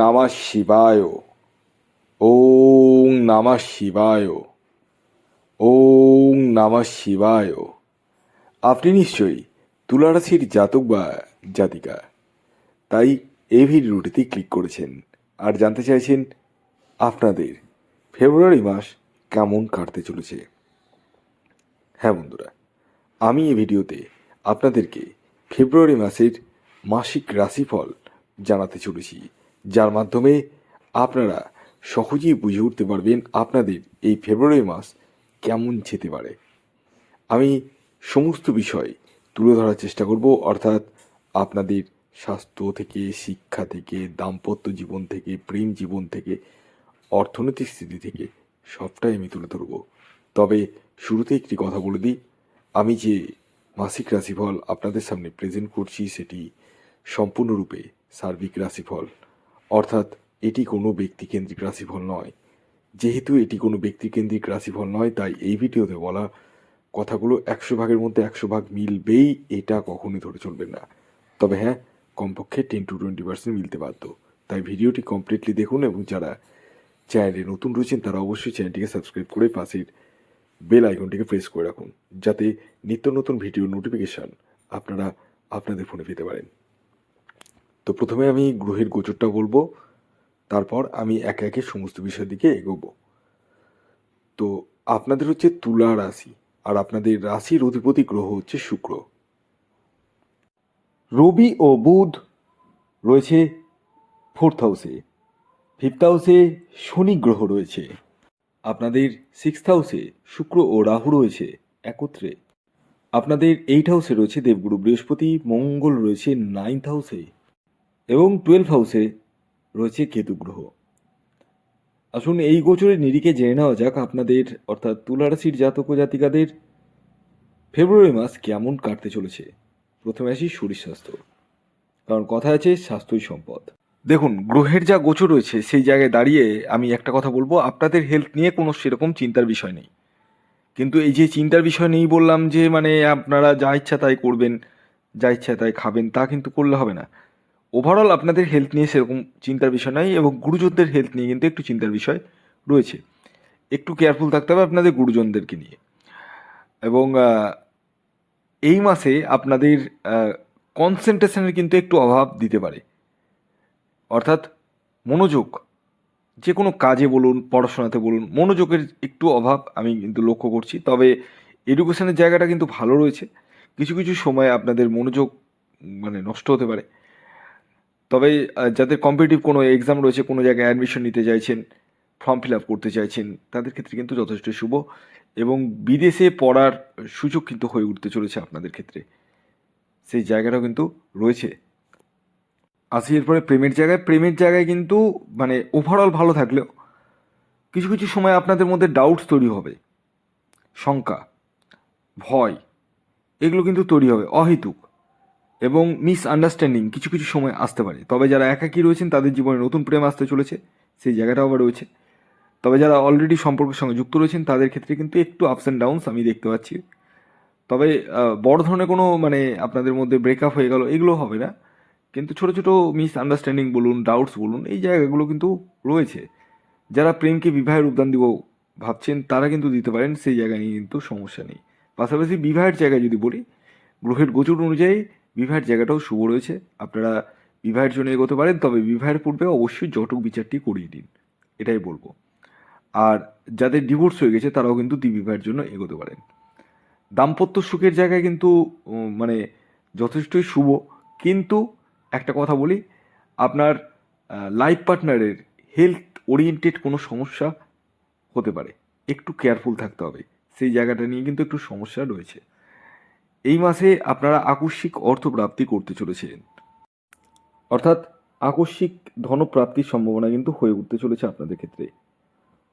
নমঃ শিবায়। ওং নমঃ শিবায়। ওং নমঃ শিবায়। আপনি নিশ্চয়ই তুলারাশির জাতক বা জাতিকা, তাই এই ভিডিওটিতে ক্লিক করেছেন আর জানতে চাইছেন আপনাদের ফেব্রুয়ারি মাস কেমন কাটতে চলেছে। হ্যাঁ বন্ধুরা, আমি এই ভিডিওতে আপনাদেরকে ফেব্রুয়ারি মাসের মাসিক রাশিফল জানাতে চলেছি। যার মাধ্যমে আপনারা সহজেই বুঝে উঠতে পারবেন আপনাদের এই ফেব্রুয়ারি মাস কেমন যেতে পারে। আমি সমস্ত বিষয় তুলে ধরার চেষ্টা করব, অর্থাৎ আপনাদের স্বাস্থ্য থেকে, শিক্ষা থেকে, দাম্পত্য জীবন থেকে, প্রেম জীবন থেকে, অর্থনৈতিক স্থিতি থেকে সবটাই আমি তুলে ধরব। তবে শুরুতে একটি কথা বলে দিই, আমি যে মাসিক রাশিফল আপনাদের সামনে প্রেজেন্ট করছি সেটি সম্পূর্ণরূপে সার্বিক রাশিফল। অর্থাৎ এটি কোনো ব্যক্তিকেন্দ্রিক রাশিফল নয়। যেহেতু এটি কোনো ব্যক্তিকেন্দ্রিক রাশিফল নয়, তাই এই ভিডিওতে বলা কথাগুলো একশো ভাগের মধ্যে একশো ভাগ মিলবেই, এটা কখনোই ধরে চলবে না। তবে হ্যাঁ কমপক্ষে টেন টু টোয়েন্টি পার্সেন্ট মিলতে বাধ্য। তাই ভিডিওটি কমপ্লিটলি দেখুন এবং যারা চ্যানেলে নতুন রয়েছেন, তারা অবশ্যই চ্যানেলটিকে সাবস্ক্রাইব করে পাশের বেল আইকনটিকে প্রেস করে রাখুন, যাতে নিত্য নতুন ভিডিও নোটিফিকেশান আপনারা আপনাদের ফোনে পেতে পারেন। তো প্রথমে আমি গ্রহের গোচরটা বলব, তারপর আমি একে একে সমস্ত বিষয়ের দিকে এগোবো। তো আপনাদের হচ্ছে তুলা রাশি, আর আপনাদের রাশির অধিপতি গ্রহ হচ্ছে শুক্র। রবি ও বুধ রয়েছে ফোর্থ হাউসে, ফিফথ হাউসে শনি গ্রহ রয়েছে, আপনাদের সিক্সথ হাউসে শুক্র ও রাহু রয়েছে একত্রে। আপনাদের এইট হাউসে রয়েছে দেবগুরু বৃহস্পতি, মঙ্গল রয়েছে নাইন্থ হাউসে এবং টুয়েলভ হাউসে রয়েছে কেতু গ্রহ। আসুন এই গোচরের নিরিখে জেনে নেওয়া যাক আপনাদের, অর্থাৎ তুলারাশির জাতক জাতিকাদের ফেব্রুয়ারি মাস কেমন কাটতে চলেছে। প্রথমে আসি শরীর স্বাস্থ্য। কারণ কথা আছে স্বাস্থ্যই সম্পদ। দেখুন, গ্রহের যা গোচর রয়েছে, সেই জায়গায় দাঁড়িয়ে আমি একটা কথা বলব, আপনাদের হেলথ নিয়ে কোনো সেরকম চিন্তার বিষয় নেই। কিন্তু এই যে চিন্তার বিষয় নেই বললাম যে মানে আপনারা যা ইচ্ছা তাই করবেন, যা ইচ্ছা তাই খাবেন, তা কিন্তু করলে হবে না। ওভারঅল আপনাদের হেলথ নিয়ে সেরকম চিন্তার বিষয় নয় এবং গুরুজনদের হেলথ নিয়ে কিন্তু একটু চিন্তার বিষয় রয়েছে। একটু কেয়ারফুল থাকতে হবে আপনাদের গুরুজনদেরকে নিয়ে। এবং এই মাসে আপনাদের কনসেন্ট্রেশনের কিন্তু একটু অভাব দিতে পারে। অর্থাৎ মনোযোগ, যে কোনো কাজে বলুন, পড়াশোনাতে বলুন, মনোযোগের একটু অভাব আমি কিন্তু লক্ষ্য করছি। তবে এডুকেশনের জায়গাটা কিন্তু ভালো রয়েছে। কিছু কিছু সময় আপনাদের মনোযোগ মানে নষ্ট হতে পারে। তবে যাদের কম্পিটিটিভ কোনো এক্সাম রয়েছে, কোনো জায়গায় অ্যাডমিশন নিতে চাইছেন ফর্ম ফিল আপ করতে চাইছেন, তাদের ক্ষেত্রে কিন্তু যথেষ্ট শুভ এবং বিদেশে পড়ার সুযোগ কিন্তু হয়ে উঠতে চলেছে আপনাদের ক্ষেত্রে। সেই জায়গাটাও কিন্তু রয়েছে। আসি এরপরে প্রেমের জায়গায়। প্রেমের জায়গায় কিন্তু মানে ওভারঅল ভালো থাকলেও কিছু কিছু সময় আপনাদের মধ্যে ডাউটস তৈরি হবে। শঙ্কা, ভয়, এগুলো কিন্তু তৈরি হবে। অহেতুক। এবং মিস আন্ডারস্ট্যান্ডিং কিছু কিছু সময় আসতে পারে। তবে যারা একাকী রয়েছেন, তাদের জীবনে নতুন প্রেম আসতে চলেছে, সেই জায়গাটাও আবার রয়েছে। তবে যারা অলরেডি সম্পর্কের সঙ্গে যুক্ত রয়েছেন, তাদের ক্ষেত্রে কিন্তু একটু আপস অ্যান্ড ডাউনস আমি দেখতে পাচ্ছি। তবে বড় ধরনের কোনো মানে আপনাদের মধ্যে ব্রেকআপ হয়ে গেল, এগুলো হবে না। কিন্তু ছোট ছোট মিস আন্ডারস্ট্যান্ডিং বলুন ডাউটস বলুন, এই জায়গাগুলো কিন্তু রয়েছে। যারা প্রেমকে বিবাহের উদ্যান দিব ভাবছেন, তারা কিন্তু দিতে পারেন, সেই জায়গা নিয়ে কিন্তু সমস্যা নেই। পাশাপাশি বিবাহের জায়গায় যদি বলি, গ্রহের গোচর অনুযায়ী বিবাহের জায়গাটাও শুভ রয়েছে। আপনারা বিবাহের জন্য এগোতে পারেন, তবে বিবাহের পূর্বে অবশ্যই জটক বিচারটি করিয়ে দিন। এটাই বলব। আর যাদের ডিভোর্স হয়ে গেছে, তারাও কিন্তু দ্বিবিবাহের জন্য এগোতে পারেন। দাম্পত্য সুখের জায়গায় কিন্তু মানে যথেষ্টই শুভ। কিন্তু একটা কথা বলি, আপনার লাইফ পার্টনারের হেলথ ওরিয়েন্টেড কোনো সমস্যা হতে পারে। একটু কেয়ারফুল থাকতে হবে। সেই জায়গাটা নিয়ে কিন্তু একটু সমস্যা রয়েছে। এই মাসে আপনারা আকস্মিক অর্থপ্রাপ্তি করতে চলেছেন অর্থাৎ আকস্মিক ধনপ্রাপ্তির সম্ভাবনা কিন্তু হয়ে উঠতে চলেছে আপনাদের ক্ষেত্রে।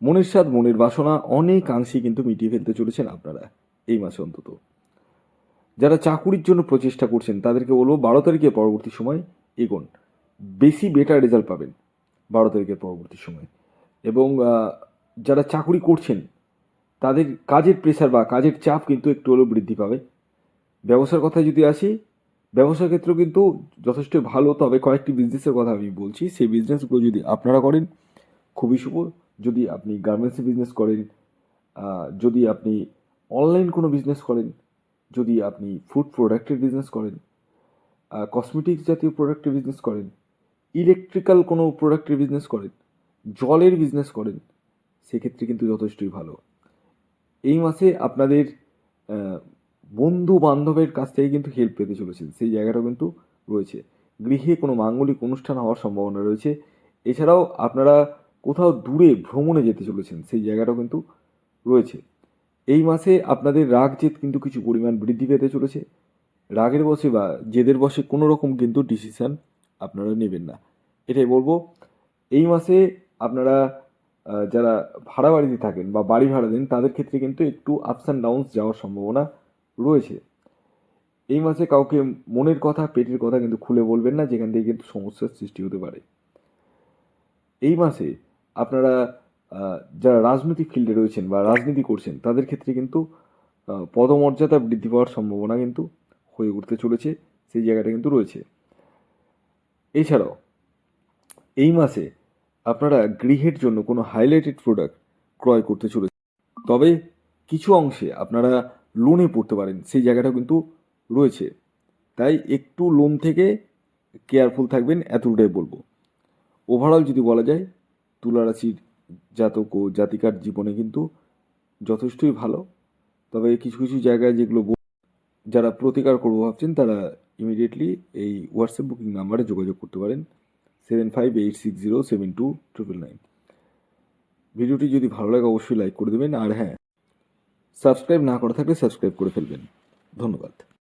মনের স্বাদ, মনের বাসনা অনেকাংশেই কিন্তু মিটিয়ে ফেলতে চলেছেন আপনারা এই মাসে অন্তত। যারা চাকুরির জন্য প্রচেষ্টা করছেন, তাদেরকে বলব বারো তারিখের পরবর্তী সময় এগোন। বেশি বেটার রেজাল্ট পাবেন বারো তারিখের পরবর্তী সময়। এবং যারা চাকুরি করছেন, তাদের কাজের প্রেশার বা কাজের চাপ কিন্তু একটু হলেও বৃদ্ধি পাবে। ব্যবসার কথায় যদি আসি, ব্যবসার ক্ষেত্রে কিন্তু যথেষ্ট ভালো, তবে কয়েকটি বিজনেসের কথা আমি বলছি। সেই বিজনেসগুলো যদি আপনারা করেন, খুবই শুভ। যদি আপনি গার্মেন্টসের বিজনেস করেন যদি আপনি অনলাইন কোনো বিজনেস করেন, যদি আপনি ফুড প্রোডাক্টের বিজনেস করেন কসমেটিক্স জাতীয় প্রোডাক্টের বিজনেস করেন ইলেকট্রিক্যাল কোনো প্রোডাক্টের বিজনেস করেন, জলের বিজনেস করেন, সেক্ষেত্রে কিন্তু যথেষ্টই ভালো। এই মাসে আপনাদের বন্ধু বান্ধবের কাছ থেকে কিন্তু হেল্প পেতে চলেছেন। সেই জায়গাটাও কিন্তু রয়েছে। গৃহে কোনো মাঙ্গলিক অনুষ্ঠান হওয়ার সম্ভাবনা রয়েছে। এছাড়াও আপনারা কোথাও দূরে ভ্রমণে যেতে চলেছেন, সেই জায়গাটাও কিন্তু রয়েছে। এই মাসে আপনাদের রাগ জেদ কিন্তু কিছু পরিমাণ বৃদ্ধি পেতে চলেছে। রাগের বসে বা জেদের বসে কোনো রকম কিন্তু ডিসিশন আপনারা নেবেন না। এটাই বলব, এই মাসে আপনারা যারা ভাড়া বাড়িতে থাকেন বা বাড়ি ভাড়া দেন, তাদের ক্ষেত্রে কিন্তু একটু আপস অ্যান্ড ডাউনস যাওয়ার সম্ভাবনা রয়েছে। এই মাসে কাউকে মনের কথা, পেটের কথা কিন্তু খুলে বলবেন না, যেখান থেকে কিন্তু সমস্যার সৃষ্টি হতে পারে। এই মাসে আপনারা যারা রাজনৈতিক ফিল্ডে রয়েছেন বা রাজনীতি করছেন, তাদের ক্ষেত্রে কিন্তু পদমর্যাদা বৃদ্ধি পাওয়ার সম্ভাবনা কিন্তু হয়ে উঠতে চলেছে, সেই জায়গাটা কিন্তু রয়েছে। এছাড়াও, এই মাসে আপনারা গৃহের জন্য কোনো হাইলাইটেড প্রোডাক্ট ক্রয় করতে চলেছে তবে কিছু অংশে আপনারা লোনে পড়তে পারেন, সেই জায়গাটা কিন্তু রয়েছে। তাই একটু লোন থেকে কেয়ারফুল থাকবেন এতটাই বলব। ওভারঅল যদি বলা যায়, তুলা রাশির জাতক ও জাতিকার জীবনে কিন্তু যথেষ্টই ভালো। তবে কিছু কিছু জায়গায় যেগুলো যারা প্রতিকার করব ভাবছেন, তারা ইমিডিয়েটলি এই হোয়াটসঅ্যাপ বুকিং নাম্বারে যোগাযোগ করতে পারেন। Seven five eight six zero seven two triple nine ভিডিওটি যদি ভালো লাগে, অবশ্যই লাইক করে দেবেন। আর হ্যাঁ সাবস্ক্রাইব না করে থাকলে সাবস্ক্রাইব করে ফেলবেন। ধন্যবাদ।